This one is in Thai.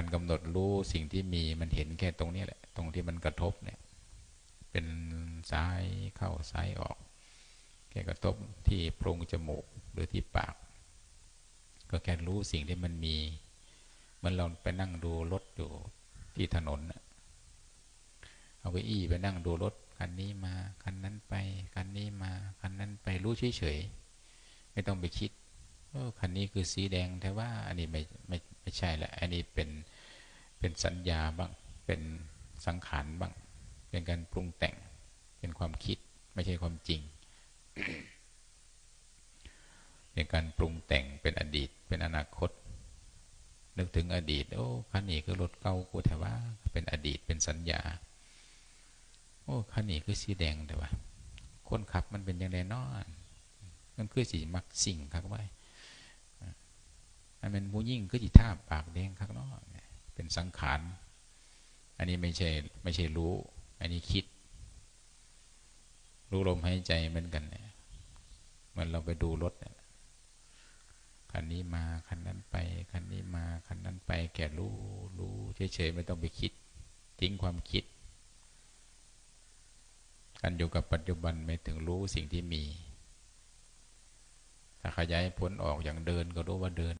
การกำหนดรู้สิ่งที่มีมันเห็นแค่ตรงนี้แหละ ตรงที่มันกระทบเนี่ย เป็นซ้ายเข้าซ้ายออก แค่กระทบที่โพรงจมูกหรือที่ปาก ก็แค่รู้สิ่งที่มันมีมันเราไปนั่งดูรถอยู่ที่ถนนเอาเก้าอี้ไปนั่งดูรถคันนี้มาคันนั้นไปคันนี้มาคันนั้นไปรู้เฉยๆไม่ต้องไปคิด คันนี้คือสีแดงแต่ว่าอันนี้ไม่ไม่ไม่ใช่ละอันนี้เป็นเป็นสัญญาบ้างเป็นสังขารบ้าง เป็นการปรุงแต่งเป็นความคิดไม่ใช่ความจริง เป็นการปรุงแต่งเป็นอดีต เป็นอนาคต นึกถึงอดีตโอ้คันนี้คือรถเก่ากูแต่ว่าเป็นอดีตเป็นสัญญา โอ้คันนี้คือสีแดงแต่ว่าคนขับมันเป็นยังไงนอนมันคือสีมักสิ่งครับไว้อัน เป็นผู้ยิ่งคือจีท่าปากแดงข้างนอกเป็นสังขาร อันนี้ไม่ใช่ไม่ใช่รู้ อันนี้คิด รู้ลมหายใจเหมือนกันเนี่ยเหมันเราไปดูรถเนี่ยคันนี้มาคันนั้นไปคันนี้มาคันนั้นไป แก่รู้รู้เฉยๆไม่ต้องไปคิด ทิ้งความคิดการอยู่กับปัจจุบันไม่ถึงรู้สิ่งที่มี ถ้าขยายผลออกอย่างเดินก็รู้ว่าเดิน